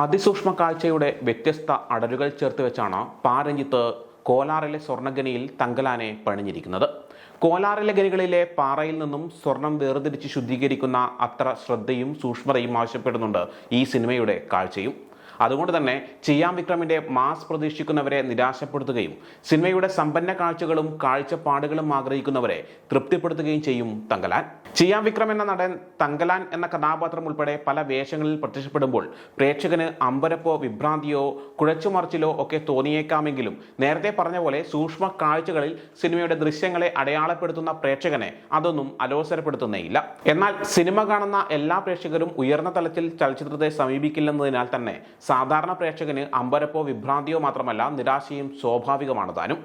അതിസൂക്ഷ്മ കാഴ്ചയുടെ വ്യത്യസ്ത അടരുകൾ ചേർത്ത് വെച്ചാണ് പാരഞ്ജിത്ത് കോലാറിലെ സ്വർണഖനിയിൽ തങ്കലാനെ പണിഞ്ഞിരിക്കുന്നത്. കോലാറിലെ ഖനികളിലെ പാറയിൽ നിന്നും സ്വർണം വേർതിരിച്ച് ശുദ്ധീകരിക്കുന്ന അത്ര ശ്രദ്ധയും സൂക്ഷ്മതയും ആവശ്യപ്പെടുന്നുണ്ട് ഈ സിനിമയുടെ കാഴ്ചയും. അതുകൊണ്ട് തന്നെ ചിയാം വിക്രമിന്റെ മാസ് പ്രതീക്ഷിക്കുന്നവരെ നിരാശപ്പെടുത്തുകയും സിനിമയുടെ സമ്പന്ന കാഴ്ചകളും കാഴ്ചപ്പാടുകളും ആഗ്രഹിക്കുന്നവരെ തൃപ്തിപ്പെടുത്തുകയും ചെയ്യും തങ്കലാൻ. ചിയാം വിക്രം എന്ന നടൻ തങ്കലാൻ എന്ന കഥാപാത്രം ഉൾപ്പെടെ പല വേഷങ്ങളിൽ പ്രത്യക്ഷപ്പെടുമ്പോൾ പ്രേക്ഷകന് അമ്പരപ്പോ വിഭ്രാന്തിയോ കുഴച്ചുമറിച്ചിലോ ഒക്കെ തോന്നിയേക്കാമെങ്കിലും നേരത്തെ പറഞ്ഞ പോലെ സൂക്ഷ്മ കാഴ്ചകളിൽ സിനിമയുടെ ദൃശ്യങ്ങളെ അടയാളപ്പെടുത്തുന്ന പ്രേക്ഷകനെ അതൊന്നും അലോസരപ്പെടുത്തുന്നേയില്ല. എന്നാൽ സിനിമ കാണുന്ന എല്ലാ പ്രേക്ഷകരും ഉയർന്ന തലത്തിൽ ചലച്ചിത്രത്തെ സമീപിക്കില്ലെന്നതിനാൽ തന്നെ സാധാരണ പ്രേക്ഷകന് അമ്പരപ്പോ വിഭ്രാന്തിയോ മാത്രമല്ല നിരാശയും സ്വാഭാവികമാണ് താനും.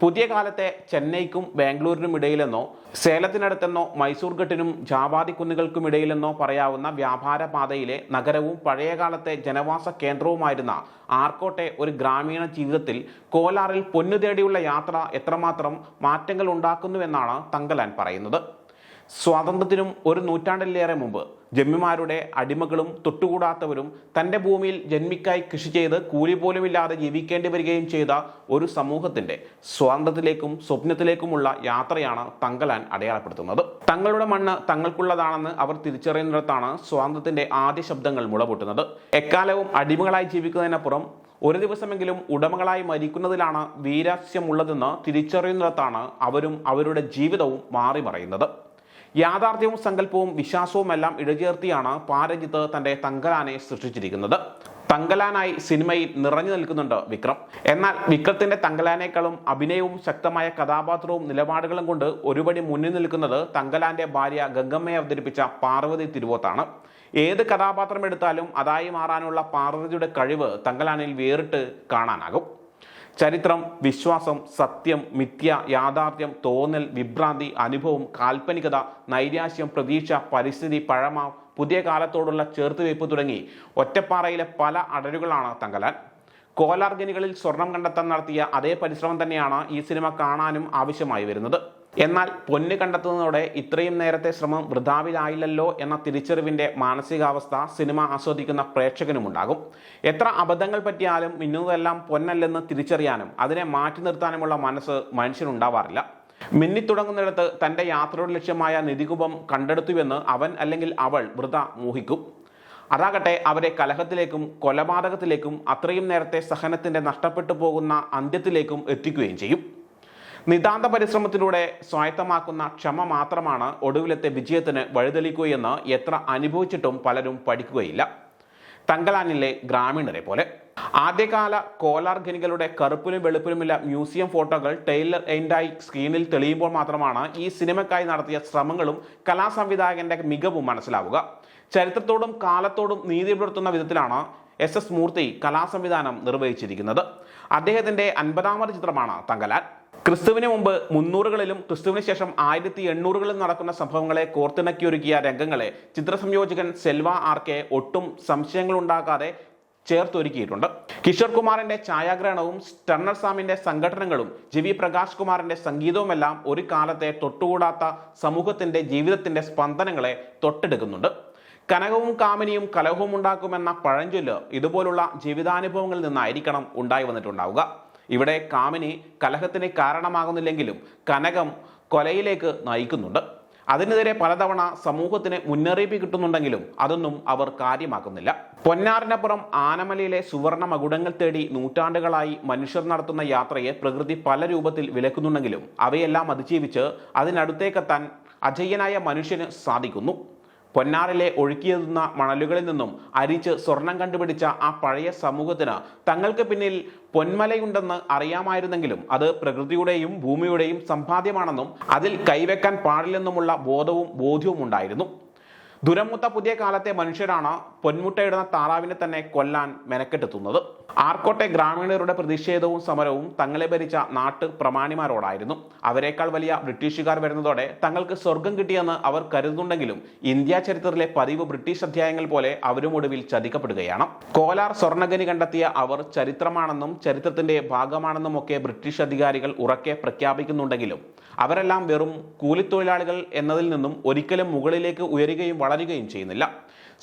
പുതിയ കാലത്തെ ചെന്നൈക്കും ബാംഗ്ലൂരിനും ഇടയിലെന്നോ സേലത്തിനടുത്തെന്നോ മൈസൂർ ഘട്ടിനും ജാവാതി കുന്നുകൾക്കും ഇടയിലെന്നോ പറയാവുന്ന വ്യാപാര പാതയിലെ നഗരവും പഴയകാലത്തെ ജനവാസ കേന്ദ്രവുമായിരുന്ന ആർക്കോട്ടെ ഒരു ഗ്രാമീണ ജീവിതത്തിൽ കോലാറിൽ പൊന്നു തേടിയുള്ള യാത്ര എത്രമാത്രം മാറ്റങ്ങൾ ഉണ്ടാക്കുന്നുവെന്നാണ് തങ്കലാൻ പറയുന്നത്. സ്വാതന്ത്ര്യത്തിനും ഒരു നൂറ്റാണ്ടിലേറെ മുമ്പ് ജമ്മിമാരുടെ അടിമകളും തൊട്ടുകൂടാത്തവരും തന്റെ ഭൂമിയിൽ ജന്മിക്കായി കൃഷി ചെയ്ത് കൂലി പോലുമില്ലാതെ ജീവിക്കേണ്ടി വരികയും ചെയ്ത ഒരു സമൂഹത്തിന്റെ സ്വാതന്ത്ര്യത്തിലേക്കും സ്വപ്നത്തിലേക്കുമുള്ള യാത്രയാണ് തങ്കലാൻ അടയാളപ്പെടുത്തുന്നത്. തങ്ങളുടെ മണ്ണ് തങ്ങൾക്കുള്ളതാണെന്ന് അവർ തിരിച്ചറിയുന്നിടത്താണ് സ്വാതന്ത്ര്യത്തിന്റെ ആദ്യ ശബ്ദങ്ങൾ മുളപൊട്ടുന്നത്. എക്കാലവും അടിമകളായി ജീവിക്കുന്നതിനപ്പുറം ഒരു ദിവസമെങ്കിലും ഉടമകളായി മരിക്കുന്നതിലാണ് വീരാസ്യമുള്ളതെന്ന് തിരിച്ചറിയുന്നിടത്താണ് അവരും അവരുടെ ജീവിതവും മാറി മറയുന്നത് യാഥാർത്ഥ്യവും സങ്കല്പവും വിശ്വാസവും എല്ലാം ഇഴചേർത്തിയാണ് പാരജിത്ത് തന്റെ തങ്കലാനെ സൃഷ്ടിച്ചിരിക്കുന്നത്. തങ്കലാനായി സിനിമയിൽ നിറഞ്ഞു നിൽക്കുന്നുണ്ട് വിക്രം. എന്നാൽ വിക്രത്തിന്റെ തങ്കലാനേക്കാളും അഭിനയവും ശക്തമായ കഥാപാത്രവും നിലപാടുകളും കൊണ്ട് ഒരുപടി മുന്നിൽ നിൽക്കുന്നത് തങ്കലാന്റെ ഭാര്യ ഗംഗമ്മയെ അവതരിപ്പിച്ച പാർവതി തിരുവോത്താണ്. ഏത് കഥാപാത്രം എടുത്താലും അതായി മാറാനുള്ള പാർവതിയുടെ കഴിവ് തങ്കലാനിൽ വേറിട്ട് കാണാനാകും. ചരിത്രം വിശ്വാസം സത്യം മിഥ്യ യാഥാർത്ഥ്യം തോന്നൽ വിഭ്രാന്തി അനുഭവം കാൽപ്പനികത നൈരാശ്യം പ്രതീക്ഷ പരിസ്ഥിതി പഴമ പുതിയ കാലത്തോടുള്ള ചേർത്തുവയ്പ് തുടങ്ങി ഒറ്റപ്പാറയിലെ പല അടരുകളാണ് തങ്കലാൻ കോലാർഗനികളിൽ സ്വർണം കണ്ടെത്താൻ നടത്തിയ അതേ പരിശ്രമം തന്നെയാണ് ഈ സിനിമ കാണാനും ആവശ്യമായി വരുന്നത്. എന്നാൽ പൊന്ന് കണ്ടെത്തുന്നതോടെ ഇത്രയും നേരത്തെ ശ്രമം വൃഥാവിലായില്ലല്ലോ എന്ന തിരിച്ചറിവിന്റെ മാനസികാവസ്ഥ സിനിമ ആസ്വദിക്കുന്ന പ്രേക്ഷകനുമുണ്ടാകും. എത്ര അബദ്ധങ്ങൾ പറ്റിയാലും മിന്നുന്നതെല്ലാം പൊന്നല്ലെന്ന് തിരിച്ചറിയാനും അതിനെ മാറ്റി നിർത്താനുമുള്ള മനസ്സ് മനുഷ്യനുണ്ടാവാറില്ല. മിന്നിത്തുടങ്ങുന്നിടത്ത് തന്റെ യാത്രയുടെ ലക്ഷ്യമായ നിധികുപം കണ്ടെടുത്തുവെന്ന് അവൻ അല്ലെങ്കിൽ അവൾ വൃത മോഹിക്കും. അതാകട്ടെ അവരെ കലഹത്തിലേക്കും കൊലപാതകത്തിലേക്കും അത്രയും നേരത്തെ സഹനത്തിന്റെ നഷ്ടപ്പെട്ടു പോകുന്ന അന്ത്യത്തിലേക്കും എത്തിക്കുകയും ചെയ്യും. നിതാന്ത പരിശ്രമത്തിലൂടെ സ്വായത്തമാക്കുന്ന ക്ഷമ മാത്രമാണ് ഒടുവിലത്തെ വിജയത്തിന് വഴിതെളിക്കുകയെന്ന് എത്ര അനുഭവിച്ചിട്ടും പലരും പഠിക്കുകയില്ല. തങ്കലാനിലെ ഗ്രാമീണരെ പോലെ. ആദ്യകാല കോലാർ ഖനികളുടെ കറുപ്പിലും വെളുപ്പിലുമില്ല മ്യൂസിയം ഫോട്ടോകൾ ടൈലർ എൻഡായി സ്ക്രീനിൽ തെളിയുമ്പോൾ മാത്രമാണ് ഈ സിനിമയ്ക്കായി നടത്തിയ ശ്രമങ്ങളും കലാസംവിധായകന്റെ മികവും മനസ്സിലാവുക. ചരിത്രത്തോടും കാലത്തോടും നീതി പുലർത്തുന്ന വിധത്തിലാണ് എസ് എസ് മൂർത്തി കലാസംവിധാനം നിർവഹിച്ചിരിക്കുന്നത്. അദ്ദേഹത്തിന്റെ അൻപതാമത് ചിത്രമാണ് തങ്കലാൻ. ക്രിസ്തുവിന് മുമ്പ് മുന്നൂറുകളിലും ക്രിസ്തുവിന് ശേഷം ആയിരത്തി എണ്ണൂറുകളിലും നടക്കുന്ന സംഭവങ്ങളെ കോർത്തിണക്കിയൊരുക്കിയ രംഗങ്ങളെ ചിത്രസംയോജകൻ സെൽവ ആർ കെ ഒട്ടും സംശയങ്ങളുണ്ടാക്കാതെ ചേർത്തൊരുക്കിയിട്ടുണ്ട്. കിഷോർ കുമാറിന്റെ ഛായാഗ്രഹണവും സ്റ്റർണർ സാമിന്റെ സംഘടനകളും ജി വി പ്രകാശ് കുമാറിന്റെ സംഗീതവുമെല്ലാം ഒരു കാലത്തെ തൊട്ടുകൂടാത്ത സമൂഹത്തിന്റെ ജീവിതത്തിന്റെ സ്പന്ദനങ്ങളെ തൊട്ടെടുക്കുന്നുണ്ട്. കനകവും കാമിനിയും കലഹവും ഉണ്ടാക്കുമെന്ന പഴഞ്ചൊല്ല് ഇതുപോലുള്ള ജീവിതാനുഭവങ്ങളിൽ നിന്നായിരിക്കണം ഉണ്ടായി വന്നിട്ടുണ്ടാവുക. ഇവിടെ കാമിനി കലഹത്തിന് കാരണമാകുന്നില്ലെങ്കിലും കനകം കൊലയിലേക്ക് നയിക്കുന്നുണ്ട്. അതിനെതിരെ പലതവണ സമൂഹത്തിന് മുന്നറിയിപ്പ് കിട്ടുന്നുണ്ടെങ്കിലും അതൊന്നും അവർ കാര്യമാക്കുന്നില്ല. പൊന്നാറിനപ്പുറം ആനമലയിലെ സുവർണ മകുടങ്ങൾ തേടി നൂറ്റാണ്ടുകളായി മനുഷ്യർ നടത്തുന്ന യാത്രയെ പ്രകൃതി പല രൂപത്തിൽ വിലക്കുന്നുണ്ടെങ്കിലും അവയെല്ലാം അതിജീവിച്ച് അതിനടുത്തേക്കെത്താൻ അജയ്യനായ മനുഷ്യന് സാധിക്കുന്നു. പൊന്നാറിലെ ഒഴുക്കിയെത്തുന്ന മണലുകളിൽ നിന്നും അരിച്ച് സ്വർണം കണ്ടുപിടിച്ച ആ പഴയ സമൂഹത്തിന് തങ്ങൾക്ക് പിന്നിൽ പൊന്മലയുണ്ടെന്ന് അറിയാമായിരുന്നെങ്കിലും അത് പ്രകൃതിയുടെയും ഭൂമിയുടെയും സമ്പാദ്യമാണെന്നും അതിൽ കൈവെക്കാൻ പാടില്ലെന്നുമുള്ള ബോധവും ബോധ്യവും ഉണ്ടായിരുന്നു ദുരമുത്ത പുതിയ കാലത്തെ മനുഷ്യരാണ് പൊന്മുട്ടയിടുന്ന താറാവിനെ തന്നെ കൊല്ലാൻ മെനക്കെട്ടെത്തുന്നത്. ആർക്കോട്ടെ ഗ്രാമീണരുടെ പ്രതിഷേധവും സമരവും തങ്ങളെ ഭരിച്ച നാട്ടു പ്രമാണിമാരോടായിരുന്നു. അവരെക്കാൾ വലിയ ബ്രിട്ടീഷുകാർ വരുന്നതോടെ തങ്ങൾക്ക് സ്വർഗം കിട്ടിയെന്ന് അവർ കരുതുന്നുണ്ടെങ്കിലും ഇന്ത്യ ചരിത്രത്തിലെ പതിവ് ബ്രിട്ടീഷ് അധ്യായങ്ങൾ പോലെ അവരും ഒടുവിൽ ചതിക്കപ്പെടുകയാണ്. കോലാർ സ്വർണഖനി കണ്ടെത്തിയ അവർ ചരിത്രമാണെന്നും ചരിത്രത്തിന്റെ ഭാഗമാണെന്നും ഒക്കെ ബ്രിട്ടീഷ് അധികാരികൾ ഉറക്കെ പ്രഖ്യാപിക്കുന്നുണ്ടെങ്കിലും അവരെല്ലാം വെറും കൂലിത്തൊഴിലാളികൾ എന്നതിൽ നിന്നും ഒരിക്കലും മുകളിലേക്ക് ഉയരുകയും വളരുകയും ചെയ്യുന്നില്ല.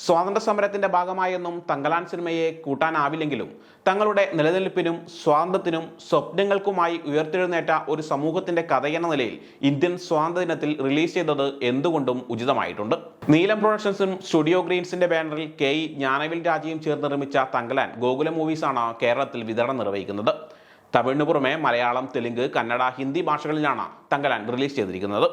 സ്വാതന്ത്ര്യ സമരത്തിന്റെ ഭാഗമായൊന്നും തങ്കലാൻ സിനിമയെ കൂട്ടാനാവില്ലെങ്കിലും തങ്ങളുടെ നിലനിൽപ്പിനും സ്വാതന്ത്ര്യത്തിനും സ്വപ്നങ്ങൾക്കുമായി ഉയർത്തെഴുന്നേറ്റ ഒരു സമൂഹത്തിന്റെ കഥയെന്ന നിലയിൽ ഇന്ത്യൻ സ്വാതന്ത്ര്യ ദിനത്തിൽ റിലീസ് ചെയ്തത് എന്തുകൊണ്ടും ഉചിതമായിട്ടുണ്ട്. നീലം പ്രൊഡക്ഷൻസും സ്റ്റുഡിയോ ഗ്രീൻസിന്റെ ബാനറിൽ കെ ഇ ജ്ഞാനവിൽ രാജയും ചേർന്ന് നിർമ്മിച്ച തങ്കലാൻ ഗോകുല മൂവീസാണ് കേരളത്തിൽ വിതരണം നിർവഹിക്കുന്നത്. തമിഴിന് പുറമെ മലയാളം തെലുങ്ക് കന്നഡ ഹിന്ദി ഭാഷകളിലാണ് തങ്കലാൻ റിലീസ് ചെയ്തിരിക്കുന്നത്.